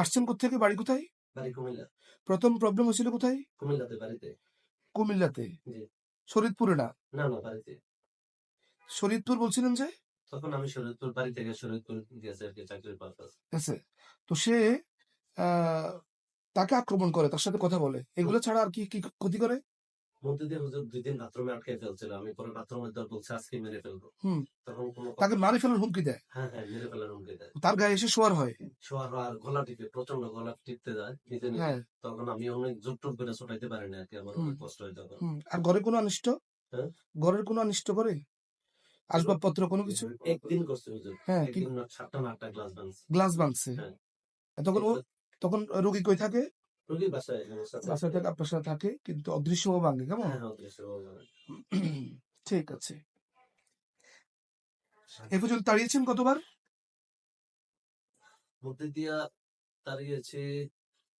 আসছেন কোথেকে বাড়ি কোথায়? বাড়ি কুমিল্লা। প্রথম প্রবলেম হয়েছিল কোথায়? কুমিল্লাতে বাড়িতে। কুমিল্লাতে? শরীদপুরে না? না না বাড়িতে। শরীদপুর বলছিলেন যে? তখন আমি শরীরপুর বাড়ি থেকে শরীরপুর গেছে আর কি চাকরির পারপাস। আছে তো সে তাকে আক্রমণ করে তার সাথে কথা বলে। এগুলো ছাড়া আর কি কি ক্ষতি করে? মধ্যে হুজুর দুই দিন বাথরুমে আটকে ফেলছিল। আমি পরে বাথরুমের দর বলছে আজকে মেরে ফেলব। তখন কোনো তাকে মারি ফেলার হুমকি দেয়? হ্যাঁ হ্যাঁ মেরে ফেলার হুমকি দেয়। তার গায়ে এসে শোয়ার হয়? শোয়ার আর গলা টিপে প্রচণ্ড গলা টিপতে যায় নিজে নিজে। হ্যাঁ। তখন আমি অনেক জোর টোপ করে ছোটাইতে পারি না আর কি আমার অনেক কষ্ট হয় তখন। আর ঘরে কোনো অনিষ্ট হ্যাঁ? ঘরের কোনো অনিষ্ট করে আসবাবপত্র কোনো কিছু? একদিন করছে হুজুর। হ্যাঁ একদিন সাতটা আটটা গ্লাস ভাঙছে গ্লাস ভাঙছে হ্যাঁ। তখন ও তখন রোগী কই থাকে? বাসায় আমার থেকে আপনার সাথে থাকে কিন্তু অদৃশ্য ভাঙে কেমন? হ্যাঁ হ্যাঁ। ঠিক আছে। এ পর্যন্ত তাড়িয়েছেন কতবার? মধ্যে দিয়া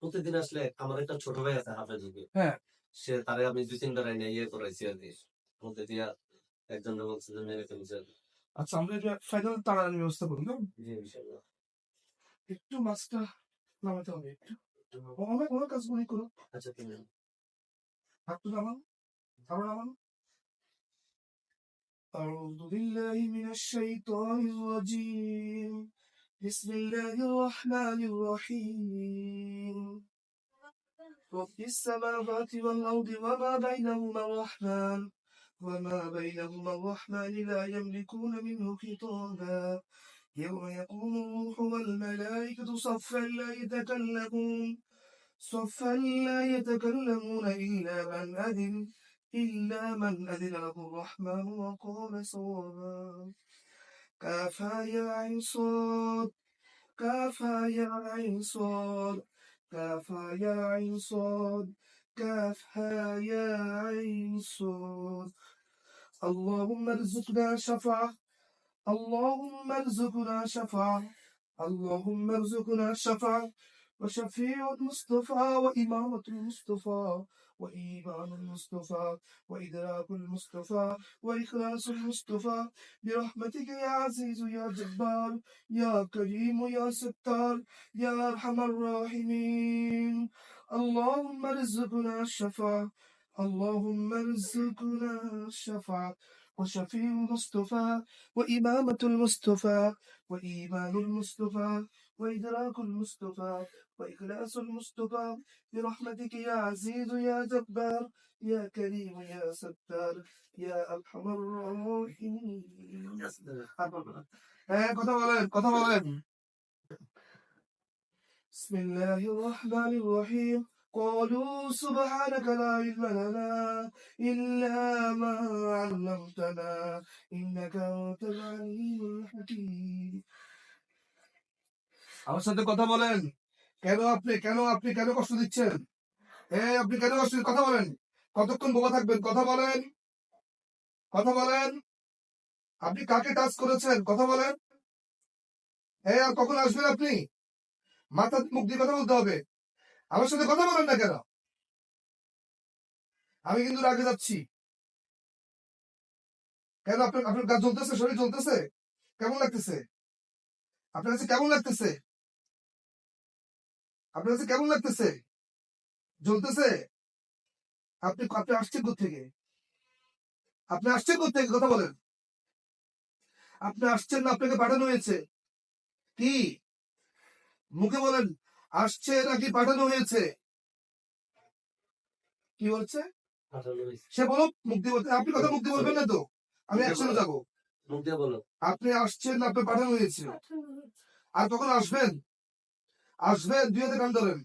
প্রতিদিন আসলে আমার একটা ছোট ভাই আছে হাফেজ। হ্যাঁ। সে তারে আমি দুই তিনবার এনে ইয়ে করাইছি আর কি। মধ্যে দিয়া একজন বলছে যে মেরে ফেলছে আচ্ছা আমরা এটা ফাইনাল তাড়ানোর ব্যবস্থা করি না জি একটু মাছটা নামাতে হবে একটু। অনেক অনেক কাজগুলি করো আচ্ছা তুমি হাতটা নামাও আবার নামাও أعوذ بالله من الشيطان الرجيم بسم الله الرحمن الرحيم رب السماوات والأرض وما بينهما الرحمن وما بينهما الرحمن لا يملكون منه خطابا يوم يقوم الروح والملائكة صفا لا يتكلمون. صفا لا يتكلمون إلا من أذن إلا من أذن له الرحمن وقال صوابا. كافى يا عين صاد كافى يا عين صاد كافى يا عين صاد كافها يا عين صاد. اللهم ارزقنا شفاعة اللهم ارزقنا شفاعة اللهم ارزقنا شفاعة وشفيع المصطفى وإمامة المصطفى وإيمان المصطفى وإدراك المصطفى وإخلاص المصطفى. برحمتك يا عزيز يا جبار يا كريم يا ستار يا أرحم الراحمين. اللهم ارزقنا الشفاعة اللهم ارزقنا الشفاعة وشفيع المصطفى وإمامة المصطفى وإيمان المصطفى وإدراك المصطفى وإخلاص المصطفى برحمتك يا عزيز يا جبار يا كريم يا ستار يا أرحم الراحمين হ্যাঁ কথা বলেন কথা বলেন بسم الله الرحمن الرحيم قالوا سبحانك لا علم لنا إلا ما علمتنا إنك أنت العليم الحكيم আমার সাথে কথা বলেন কেন আপনি কেন আপনি কেন কষ্ট দিচ্ছেন হ্যাঁ আপনি কেন কষ্ট দিচ্ছেন? কথা বলেন কতক্ষণ বোবা থাকবেন কথা বলেন কথা বলেন আপনি কাকে টাচ করেছেন কথা বলেন হ্যাঁ আর কখন আসবেন আপনি মাথা মুখ দিয়ে কথা বলতে হবে আমার সাথে কথা বলেন না কেন? আমি কিন্তু রাগে যাচ্ছি। কেন আপনার আপনার গা জ্বলতেছে? শরীর জ্বলতেছে? কেমন লাগতেছে? আপনার কাছে কেমন লাগতেছে? আপনার কাছে কেমন লাগতেছে? জ্বলতেছে? আপনি আপনি আসছেন থেকে আপনি আসছেন থেকে কথা বলেন। আপনি আসছেন না, আপনাকে পাঠানো হয়েছে। কি? মুখে বলেন আসছে নাকি পাঠানো হয়েছে? কি বলছে? সে বলো দিয়ে বলতে আপনি কথা দিয়ে বলবেন না তো। আমি একসঙ্গে যাব। আপনি আসছেন আপনি পাঠানো হয়েছে। আর কখন আসবেন? আসবেন দুই হাতে কান ধরেন।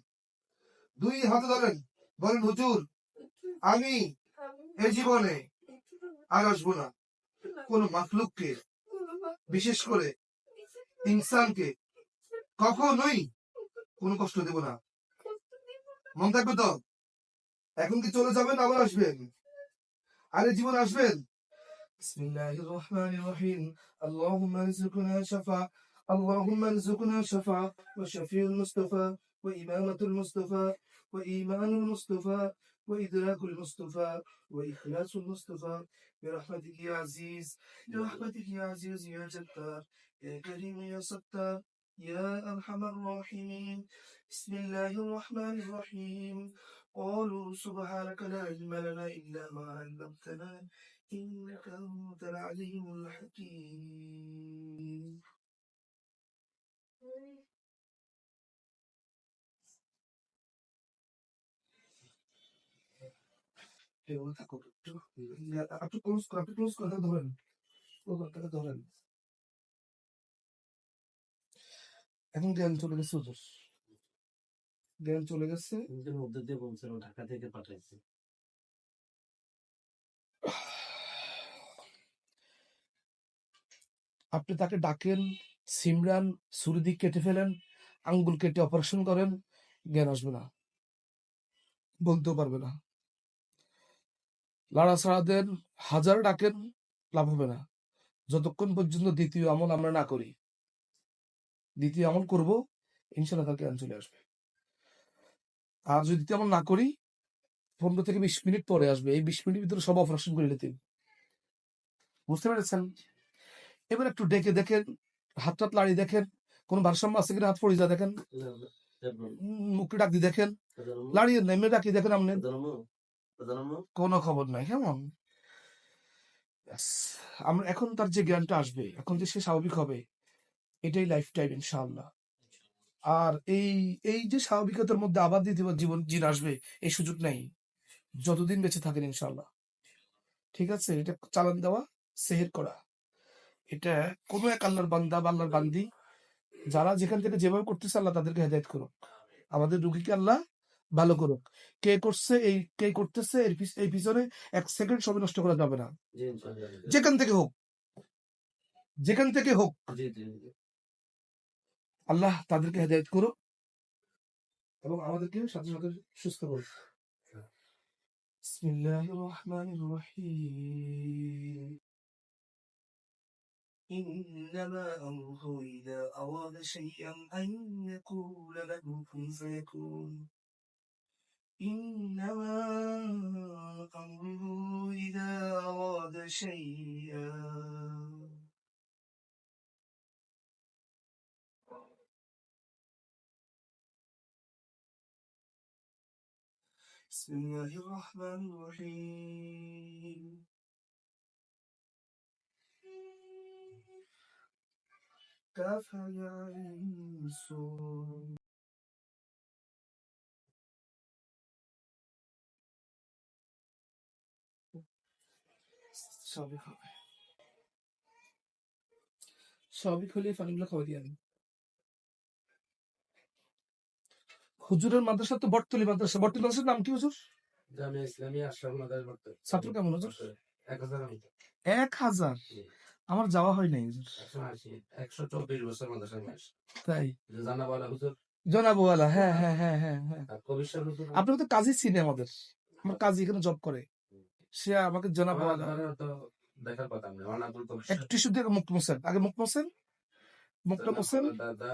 দুই হাতে ধরেন। বলেন হুজুর আমি এ জীবনে আর আসব না। কোন মাখলুককে বিশেষ করে ইনসানকে কখনোই কোনো কষ্ট দেব না মন থাকবে তো এখন কি চলে যাবেন আবার আসবেন আরে জীবন আসবেন بسم الله الرحمن الرحيم اللهم ارزقنا شفاعة اللهم ارزقنا شفاعة وشفيع المصطفى وإمامة المصطفى وإيمان المصطفى وإدراك المصطفى وإخلاص المصطفى برحمتك يا عزيز برحمتك يا عزيز يا جبار يا كريم يا ستار يا أرحم الراحمين بسم الله الرحمن الرحيم قالوا سبحانك لا علم لنا إلا ما علمتنا إنك أنت العليم الحكيم এভাবে থাকো একটু আপনি ক্লোজ করুন আপনি ক্লোজ করে ধরেন ওখানটাকে ধরেন এখন জ্ঞান চলে গেছে ওদের জ্ঞান চলে গেছে। মধ্যে দিয়ে বলছিল ঢাকা থেকে পাঠাইছে। আপনি তাকে ডাকেন সিমরান সুরদি কেটে ফেলেন আঙ্গুল কেটে অপারেশন করেন জ্ঞান আসবে না। বলতেও পারবে না। লাড়া ছাড়া দেন হাজার ডাকেন লাভ হবে না। যতক্ষণ পর্যন্ত দ্বিতীয় আমল আমরা না করি। দ্বিতীয় আমল করব ইনশাল্লাহ তার জ্ঞান চলে আসবে। আর যদি দ্বিতীয় আমল না করি, পনেরো থেকে বিশ মিনিট পরে আসবে। এই বিশ মিনিটের ভিতরে সব অপারেশন করে নিতে বুঝতে পেরেছেন? এবার একটু ডেকে দেখেন হাত টাত লাড়ি দেখেন, কোন ভারসাম্য আছে কিনা, হাত পড়ে যা দেখেন। মুখে ডাক দিয়ে দেখেন। লাড়িয়ে নেমে ডাকি দেখেন আপনি। কোনো খবর নাই, কেমন। আমরা এখন তার যে জ্ঞানটা আসবে, এখন যে সে স্বাভাবিক হবে এটাই লাইফ টাইম ইনশাল্লাহ আর এই এই যে স্বাভাবিকতার মধ্যে আবার দ্বিতীয় জীবন জিন আসবে এই সুযোগ নেই। যতদিন বেঁচে থাকেন ইনশাআল্লাহ। ঠিক আছে? এটা চালান দেওয়া সেহের করা। এটা কোনো এক আল্লাহর বান্দা বা আল্লাহর বান্দি যারা যেখান থেকে যেভাবে করতেছে আল্লাহ তাদেরকে হেদায়ত করুক। আমাদের রুগীকে আল্লাহ ভালো করুক। কে করছে এই কে করতেছে এই পিছনে এক সেকেন্ড সময় নষ্ট করা যাবে না। যেখান থেকে হোক। যেখান থেকে হোক। আল্লাহ তাদেরকে হেদায়ত করুক এবং আমাদেরকে সাথে সাথে সুস্থ করুক বিসমিল্লাহির রহমানির রহিম إنما أمره إذا أراد شيئا أن يقول له كن فيكون إنما أمره إذا أراد شيئا بسم الله الرحمن الرحيم كفى عين صاد স্বাভাবিক হবে স্বাভাবিক হলে পানিগুলো খাওয়া দিয়ে আমি হুজুরের মাদ্রাসা তো বটতলি মাদ্রাসা। বটতলি মাদ্রাসার নাম কি হুজুর? জামিয়া ইসলামিয়া আশরাফ মাদার পড়তে ছাত্র কেমন হুজুর। আমার যাওয়া হয় নাই হুজুর। একশো আশি একশো চব্বিশ বছর মাদ্রাসার মাস তাই? জানাবালা হুজুর? জনাবওয়ালা হ্যাঁ হ্যাঁ হ্যাঁ হ্যাঁ হ্যাঁ। আপনার তো কাজই চিনে আমাদের। আমার কাজী এখানে জব করে। সে আমাকে জনাবওয়ালা। দেখার কথা একটু শুধু মুখ মোছেন আগে মুক্ত মোছেন মুখটা মোছেন দাদা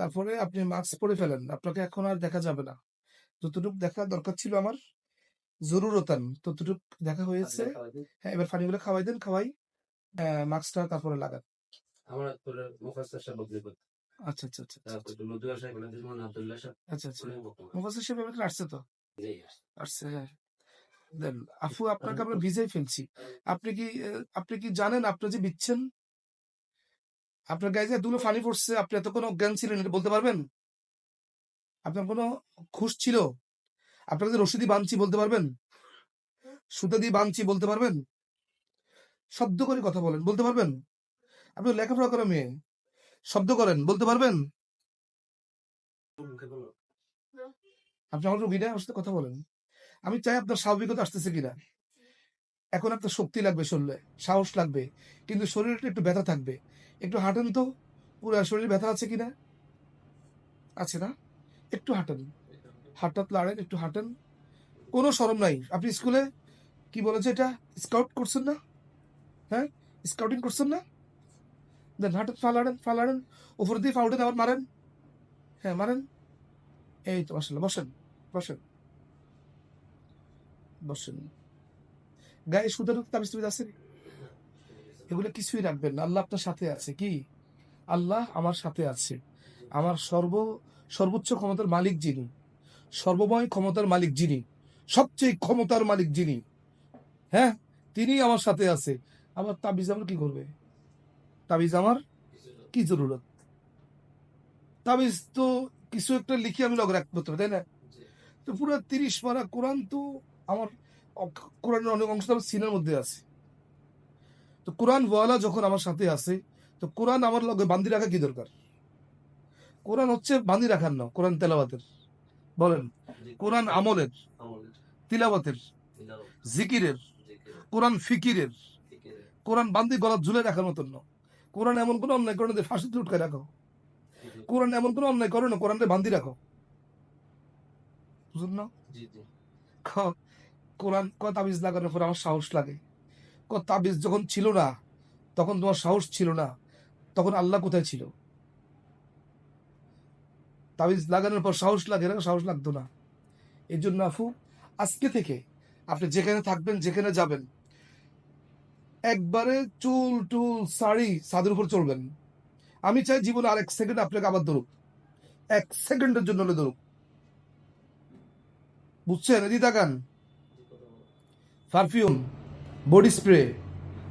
তারপরে আপনি মাস্ক পরে ফেলেন। আপনাকে এখন আর দেখা যাবে না। যতটুকু দেখা দরকার ছিল আমার জরুরতান ততটুকু দেখা হয়েছে। হ্যাঁ এবার পানিগুলো খাওয়াই দেন খাওয়াই মাস্কটা তারপরে লাগান। আমার আচ্ছা আচ্ছা আচ্ছা আচ্ছা, তারপর সাহেব। আচ্ছা আচ্ছা। সাহেব এবার আসছে তো। আসছে। হ্যাঁ। দেন আফু আপনাকে আমরা ভিজাই ফেলছি। আপনি কি আপনি কি জানেন আপনি যে বিচ্ছেন? আপনার গায়ে যে দুলো ফানি পড়ছে আপনি এত কোনো জ্ঞান ছিলেন এটা বলতে পারবেন? আপনার কোনো খুশ ছিল? আপনাকে যে রশিদি বানছি বলতে পারবেন? সুতা দিয়ে বানছি বলতে পারবেন? শব্দ করে কথা বলেন বলতে পারবেন? আপনি লেখাপড়া করা মেয়ে। শব্দ করেন বলতে পারবেন? আপনি আমার রুগী না আমার সাথে কথা বলেন। আমি চাই আপনার স্বাভাবিকতা আসতেছে কিনা। এখন আপনার শক্তি লাগবে শরীরে, সাহস লাগবে, কিন্তু শরীরটা একটু ব্যথা থাকবে। একটু হাঁটেন তো, পুরো শরীরে ব্যথা আছে কিনা? আছে না? একটু হাঁটেন। হাঁটাত লাড়েন, একটু হাঁটেন। কোনো সরম নাই। আপনি স্কুলে কি বলেছে এটা? স্কাউট করছেন না? হ্যাঁ? স্কাউটিং করছেন না? দেন হাঁটেন ফালাড়েন ফালাড়েন উপর দিয়ে ফাউটেন আবার মারেন। হ্যাঁ মারেন। এই তো আসলে বসেন বসেন। বসেন। গায়ে সুদের তাবিজ তুবিজ আছে এগুলো কিছুই রাখবেন না। আল্লাহ আপনার সাথে আছে কি? আল্লাহ আমার সাথে আছে। আমার সর্ব, সর্বোচ্চ ক্ষমতার মালিক যিনি, সর্বময় ক্ষমতার মালিক যিনি, সবচেয়ে ক্ষমতার মালিক যিনি হ্যাঁ তিনি আমার সাথে আছে। আবার তাবিজ আমার কি করবে? তাবিজ আমার কি জরুরত? তাবিজ তো কিছু একটা লিখে আমি লগ রাখতে তাই না? তো পুরো তিরিশ পারা কোরআন তো আমার কোরআনের অনেক অংশ আমার সিনার মধ্যে আছে। তো কোরআন ওয়ালা যখন আমার সাথে আছে তো কোরআন আমার লগে বান্ধি রাখা কি দরকার? কোরআন হচ্ছে বান্ধি রাখার না কোরআন তেলাওয়াতের। বলেন। কোরআন আমলের তিলাওয়াতের জিকিরের জিকির, কোরআন ফিকিরের। কোরআন বান্ধি গলা ঝুলে রাখার মতন না। কোরআন এমন কোনো অন্যায় করে না ফাঁসিতে উঠকে রাখো। কোরআন এমন কোনো অন্যায় করে না কোরআনকে বান্ধি রাখো। বুঝুন না? জি, জি। কোরআন ক তাবিজ লাগানোর পর আমার সাহস লাগে। ক তাবিজ যখন ছিল না, তখন তোমার সাহস ছিল না, তখন আল্লাহ কোথায় ছিল? তাবিজ লাগানোর পর সাহস লাগে না, সাহস লাগতো না। এই জন্য আফু আজকে থেকে আপনি যেখানে থাকবেন, যেখানে যাবেন, একবারে চুল টুল শাড়ি ছাদের উপর চলবেন। আমি চাই জীবনে আর এক সেকেন্ড আপনাকে আবার ধরুক। এক সেকেন্ডের জন্য হলে ধরুক। বুঝছেন? এদি তাকান। পারফিউম, বডি স্প্রে,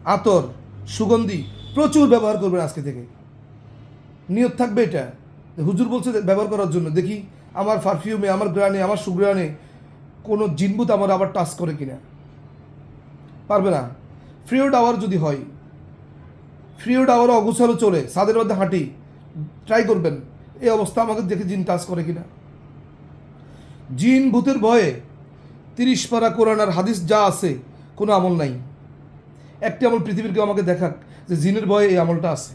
আতর, সুগন্ধি প্রচুর ব্যবহার করবেন আজকে থেকে। নিয়ত থাকবে এটা। হুজুর বলছে ব্যবহার করার জন্য। দেখি আমার পারফিউমে, আমার গ্রানে, আমার সুগ্রানে কোনো জিনবুত আমার আবার টাচ করে কিনা। পারবে না। ফ্রিওড আওয়ার যদি হয় ফ্রিওড আওয়ার অগুছালো চলে সাদের মধ্যে হাঁটি, ট্রাই করবেন। এই অবস্থা আমাকে দেখে জিন টাচ করে কিনা। জিন ভূতের ভয়ে তিরিশ পারা কোরআন আর হাদিস যা আছে কোনো আমল নাই। একটি আমল পৃথিবীর কেউ আমাকে দেখাক যে জিনের ভয়ে এই আমলটা আছে।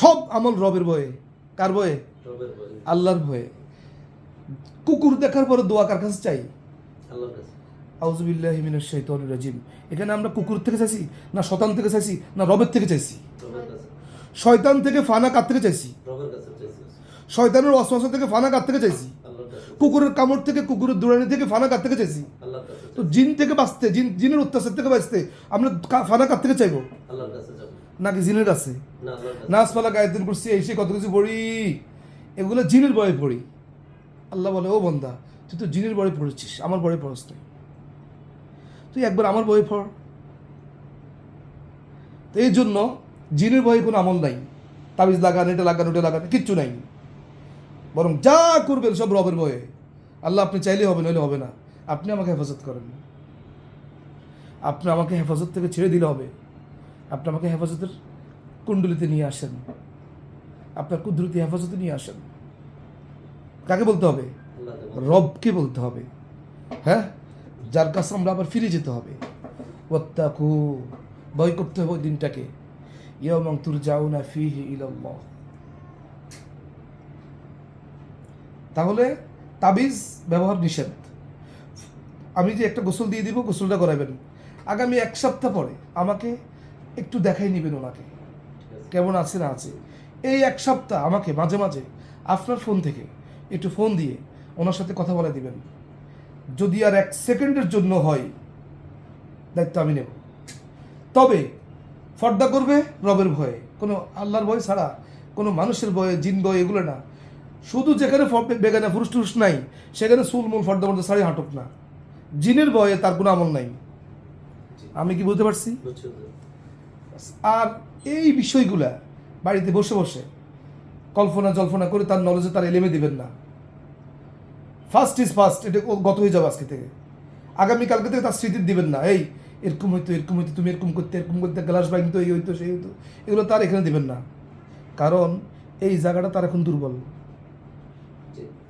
সব আমল রবের ভয়ে। কার রবের আল্লাহর ভয়ে। কুকুর দেখার পরে দোয়া কার কাছে চাই। আউজুবিল্লাহি মিনাশ শাইতানির রাজিম। এখানে আমরা কুকুর থেকে চাইছি না শতান থেকে চাইছি না রবের থেকে চাইছি? শয়তান থেকে ফানা কার থেকে চাইছি। শয়তানের অশ্বাস থেকে ফানা কার থেকে চাইছি? কুকুরের কামড় থেকে কুকুরের দুরানি থেকে ফানা কার থেকে চাইছি? তো জিন থেকে বাঁচতে জিন জিনের অত্যাচার থেকে বাঁচতে আমরা ফানা কার থেকে চাইব। নাকি জিনের কাছে। নাচপালা গায়ত্রী করছি এই সে কত কিছু পড়ি। এগুলো জিনের বয়ে পড়ি। আল্লাহ বলে ও বন্দা তুই তো জিনের বয়ে পড়েছিস আমার বয়ে পড়স নাই। তুই একবার আমার বয়ে পড়। তো এই জন্য জিনের বয়ে কোনো আমল নাই। তাবিজ লাগান এটা লাগান ওটা লাগান কিচ্ছু নাই। বরং যা করবেন সব রবের বয়ে। আল্লাহ আপনি চাইলে হবে, নইলে হবে না। আপনি আমাকে হেফাজত করেন। আপনি আমাকে হেফাজত থেকে ছেড়ে দিলে হবে। আপনি আমাকে হেফাজতের কুণ্ডলিতে নিয়ে আসেন। আপনার কুদরতি হেফাজতে নিয়ে আসেন। কাকে বলতে হবে? রবকে বলতে হবে। হ্যাঁ? যার কাছে আমরা আবার ফিরে যেতে হবে। ভয় করতে হবে ওই দিনটাকে। ইয়ামাং তুর যাও না ফিহি ইলাল্লাহ। তাহলে তাবিজ ব্যবহার নিষেধ। আমি যে একটা গোসল দিয়ে দিব, গোসলটা করাবেন। আগামী এক সপ্তাহ পরে আমাকে একটু দেখাই নেবেন ওনাকে। কেমন আছে না আছে। এই এক সপ্তাহ আমাকে মাঝে মাঝে আপনার ফোন থেকে একটু ফোন দিয়ে ওনার সাথে কথা বলে দিবেন। যদি আর এক সেকেন্ডের জন্য হয়, দায়িত্ব আমি নেব। তবে ফর্দা করবে রবের ভয়ে। কোনো আল্লাহর ভয় ছাড়া কোনো মানুষের ভয়ে, জিন ভয়, এগুলো না। শুধু যেখানে বেগানা ফুরুষ টুরুষ নাই সেখানে চুলমুল ফর্দা মধ্যে সারি হাঁটুক না। জিনের বয়ে তার কোনো আমল নাই। আমি কি বলতে পারছি? আর এই বিষয়গুলা বাড়িতে বসে বসে কল্পনা জল্পনা করে তার নলেজে তার এলেমে দিবেন না। ফার্স্ট ইজ ফার্স্ট এটা গত হয়ে যাবে আজকে থেকে। আগামীকালকে থেকে তার স্মৃতি দিবেন না। এই এরকম হইতো এরকম হইতো তুমি এরকম করতে এরকম করতে গ্লাস ভাঙতো এই হইতো সেই হইতো এগুলো তার এখানে দিবেন না। কারণ এই জায়গাটা তার এখন দুর্বল।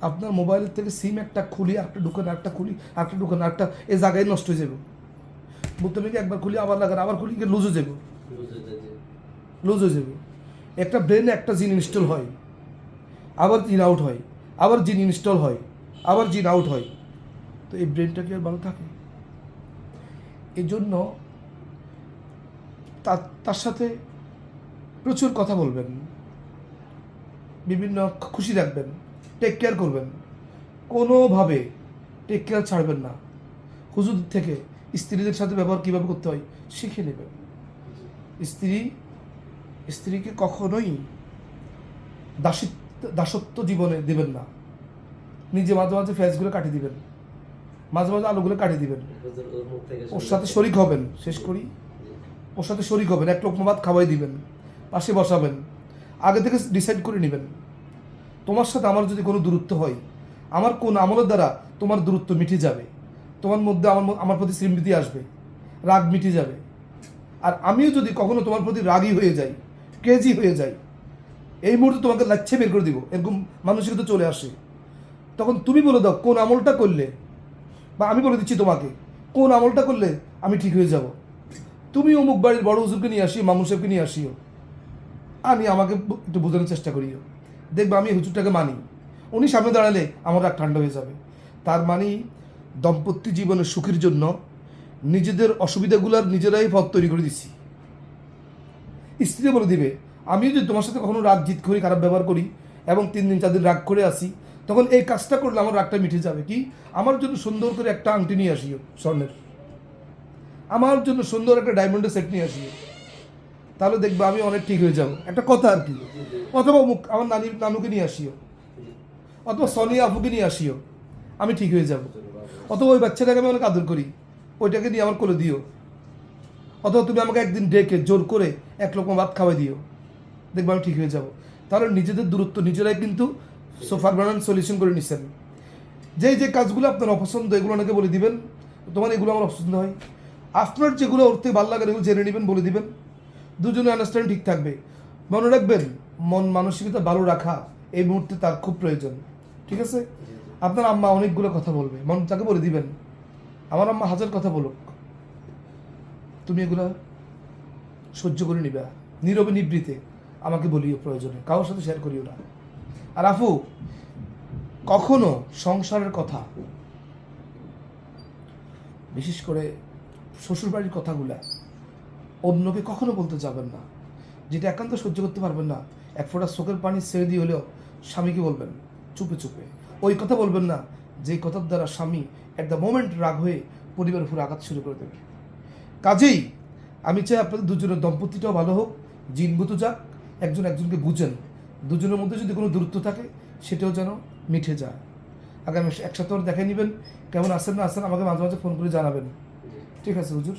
আপনার মোবাইলের থেকে সিম একটা খুলি একটা ঢুকান একটা খুলি একটা ঢুকান একটা এ জায়গায় নষ্ট হয়ে যাবে। বুঝতে কি একবার খুলি আবার লাগান আবার খুলি লুজ হয়ে যাবে। লুজ হয়ে যাবে। একটা ব্রেনে একটা জিন ইনস্টল হয় আবার জিন আউট হয় আবার জিন ইনস্টল হয় আবার জিন আউট হয়। তো এই ব্রেনটা কি আর ভালো থাকে? এই জন্য তার তার সাথে প্রচুর কথা বলবেন। বিভিন্ন খুশি রাখবেন। টেক কেয়ার করবেন। কোনোভাবে টেক কেয়ার ছাড়বেন না। হুজুর থেকে স্ত্রীদের সাথে ব্যবহার কীভাবে করতে হয় শিখে নেবেন। স্ত্রী, স্ত্রীকে কখনোই দাসী দাসত্ব জীবনে দেবেন না। নিজে মাঝে মাঝে ফ্যাসগুলো কাটিয়ে দিবেন। মাঝে মাঝে আলুগুলো কাটিয়ে দিবেন। ওর। সাথে শরিক হবেন, শেষ করি। ওর সাথে শরিক হবেন, এক লোক ভাত খাওয়াই দিবেন, পাশে বসাবেন। আগে থেকে ডিসাইড করে নেবেন। তোমার সাথে আমার যদি কোনো দূরত্ব হয়, আমার কোন আমলের দ্বারা তোমার দূরত্ব মিটে যাবে? তোমার মধ্যে আমার আমার প্রতি স্মৃতি আসবে, রাগ মিটে যাবে। আর আমিও যদি কখনো তোমার প্রতি রাগী হয়ে যাই কেজি হয়ে যাই, এই মুহূর্তে তোমাকে লাচ্ছে বের করে দিব, এরকম মানুষের তো চলে আসে। তখন তুমি বলে দাও, কোন আমলটা করলে, বা আমি বলে দিচ্ছি তোমাকে, কোন আমলটা করলে আমি ঠিক হয়ে যাব? তুমি অমুক বাড়ির বড় হুজুরকে নিয়ে আসিও মামু সাহেবকে নিয়ে আসিও। আমি আমাকে একটু বোঝানোর চেষ্টা করিও। দেখবে আমি হুজুরটাকে মানি। উনি সামনে দাঁড়ালে আমার রাগ ঠান্ডা হয়ে যাবে। তার মানে দম্পত্য জীবনের সুখের জন্য নিজেদের অসুবিধাগুলোর নিজেরাই পথ তৈরি করে দিচ্ছি স্ত্রী বলে দিবে আমি যদি তোমার সাথে কখনো রাগ জিত করি, খারাপ ব্যবহার করি এবং তিন দিন চার দিন রাগ করে আসি, তখন এই কাজটা করলে আমার রাগটা মিটে যাবে। কি? আমার জন্য সুন্দর করে একটা আংটি নিয়ে আসিও স্বর্ণের। আমার জন্য সুন্দর একটা ডায়মন্ডের সেট নিয়ে আসিও। তাহলে দেখবে আমি অনেক ঠিক হয়ে যাব। একটা কথা আর কি। অথবা আমার নানি নানুকে নিয়ে আসিও। অথবা সনিয়া আপুকে নিয়ে আসিও। আমি ঠিক হয়ে যাব। অথবা ওই বাচ্চাটাকে আমি অনেক আদর করি। ওইটাকে নিয়ে আমার কোলে দিও। অথবা তুমি আমাকে একদিন ডেকে জোর করে এক রকম ভাত খাওয়াই দিও। দেখব আমি ঠিক হয়ে যাব। তাহলে নিজেদের দূরত্ব নিজেরাই কিন্তু সোফার বানান সলিউশন করে নিচ্ছেন যেই যে কাজগুলো আপনার অপছন্দ, এগুলো অনেকে বলে দিবেন। তোমার এগুলো আমার অপছন্দ হয়। আপনার যেগুলো ওর থেকে ভালো লাগে এগুলো জেনে নেবেন, বলে দিবেন। দুজনে আন্ডারস্ট্যান্ড ঠিক থাকবে। মনে রাখবেন, মন মানসিকতা ভালো রাখা এই মুহূর্তে তার খুব প্রয়োজন। ঠিক আছে। আপনার আম্মা অনেকগুলো কথা বলবে। মন তাকে বলে দিবেন। আমার আম্মা হাজার কথা বলুক। তুমি এগুলা সহ্য করে নিবে। নীরবে নিবৃতে আমাকে বলিও প্রয়োজনে। কারোর সাথে শেয়ার করিও না। আর আফু, কখনো সংসারের কথা, বিশেষ করে শ্বশুরবাড়ির কথাগুলা অন্যকে কখনো বলতে যাবেন না। যেটা একান্ত সহ্য করতে পারবেন না। এক ফোঁটা চোখের পানি ছেড়ে দিয়ে হলেও স্বামীকে বলবেন, চুপে চুপে। ওই কথা বলবেন না, যে কথার দ্বারা স্বামী অ্যাট দ্য মোমেন্ট রাগ হয়ে পরিবারের উপর আঘাত শুরু করে দেবে। কাজেই আমি চাই আপনাদের দুজনের দম্পতিটাও ভালো হোক জিনভূত যাক, একজন একজনকে বুঝেন। দুজনের মধ্যে যদি কোনো দূরত্ব থাকে, সেটাও যেন মিঠে যায়। আগামী একসাথে দেখে নেবেন, কেমন আছেন না আছেন আমাকে মাঝে মাঝে ফোন করে জানাবেন। ঠিক আছে, হুজুর।